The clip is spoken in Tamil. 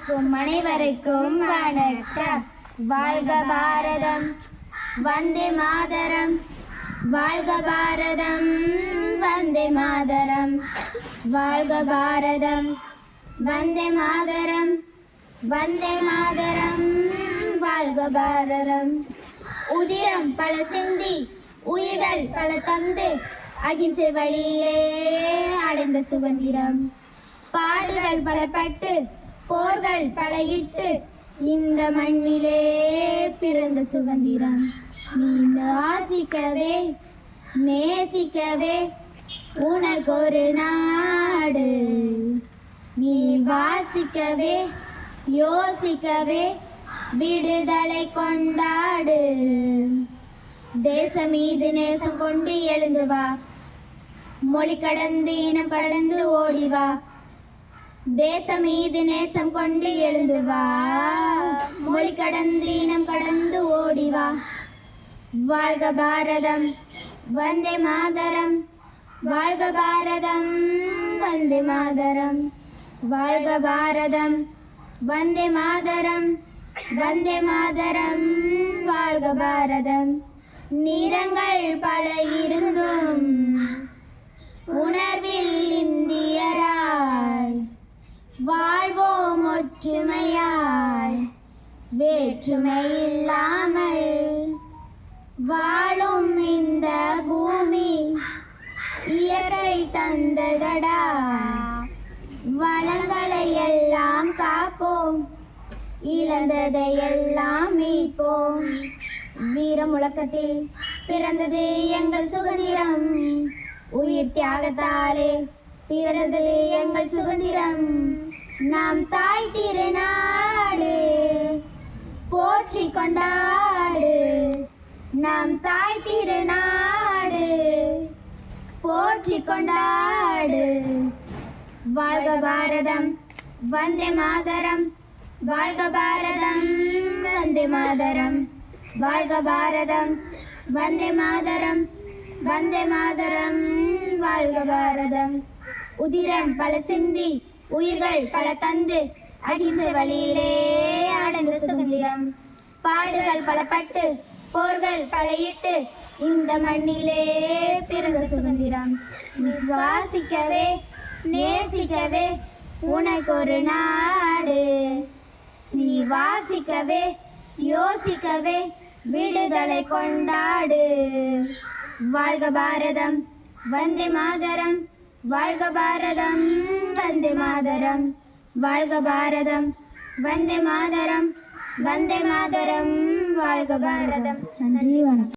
கேட்கும் அனைவருக்கும் வணக்கம். வாழ்க பாரதம். வந்தே மாதரம். வாழ்க பாரதம். வந்தே மாதரம். வாழ்க பாரதம். வந்தே மாதரம். வந்தே மாதரம். வாழ்க பாரதம். உதிரம் பல சிந்தி உயிர்கள் பல தந்து அகிம்சை வழியிலே அடைந்த சுதந்திரம். பாடுகள் பலப்பட்டு போர்கள் பழகிட்டு இந்த மண்ணிலே பிறந்த சுதந்திரம். நீ ஆசிக்கவே நேசிக்கவே உனக்கு ஒரு நாடு. நீ வாசிக்கவே யோசிக்கவே விடுதலை கொண்டாடு. தேசம் மீது நேசம் கொண்டு எழுந்து வா. மொழி கடந்து இனம் கடந்து ஓடி வா. தேசம் மீது நேசம் கொண்டு எழுந்து வா. மொழி கடந்து இனம் கடந்து ஓடி வா. வாழ்க பாரதம் வந்தே மாதரம். வாழ்க பாரதம் வந்தே மாதரம். வாழ்க பாரதம் வந்தே மாதரம். வந்தே மாதரம் வாழ்க பாரதம். நிறங்கள் பல இருந்தும் உணர்வில் இந்தியரா ஒற்றுமையாய் வேற்றுமை இல்லாமல் வாழும் இந்த பூமி இயற்கை தந்ததடா வளங்களை எல்லாம் காப்போம் இழந்ததை எல்லாம் மீட்போம். வீர முழக்கத்தில் பிறந்தது எங்கள் சுதந்திரம். உயிர் தியாகத்தாலே பிறந்தது எங்கள் சுதந்திரம். நாம் தாய் திருநாடு போற்றி கொண்டாடு. நாம் தாய் திருநாடு போற்றி கொண்டாடு. வாழ்க பாரதம் வந்தே மாதரம். வாழ்க பாரதம் வந்தே மாதரம். வாழ்க பாரதம் வந்தே மாதரம். வந்தே மாதரம் வாழ்க பாரதம். உதிரம் பல சிந்தி உயிர்கள் பல தந்து அகிம்சை வழியிலே அடைந்த சுதந்திரம். பாடுகள் பல பட்டு போர்கள் பழையிட்டு இந்த மண்ணிலே பிறந்த சுதந்திரம். சுவாசிக்கவே நேசிக்கவே உனக்கு ஒரு நாடு. நீ வாசிக்கவே யோசிக்கவே விடுதலை கொண்டாடு. வாழ்க பாரதம் வந்தே மாதரம். வாழ்க பாரதம் வந்தே மாதரம். வாழ்க பாரதம் வந்தே மாதரம் வந்தே மாதரம். வாழ்க பாரதம். நன்றி வணக்கம்.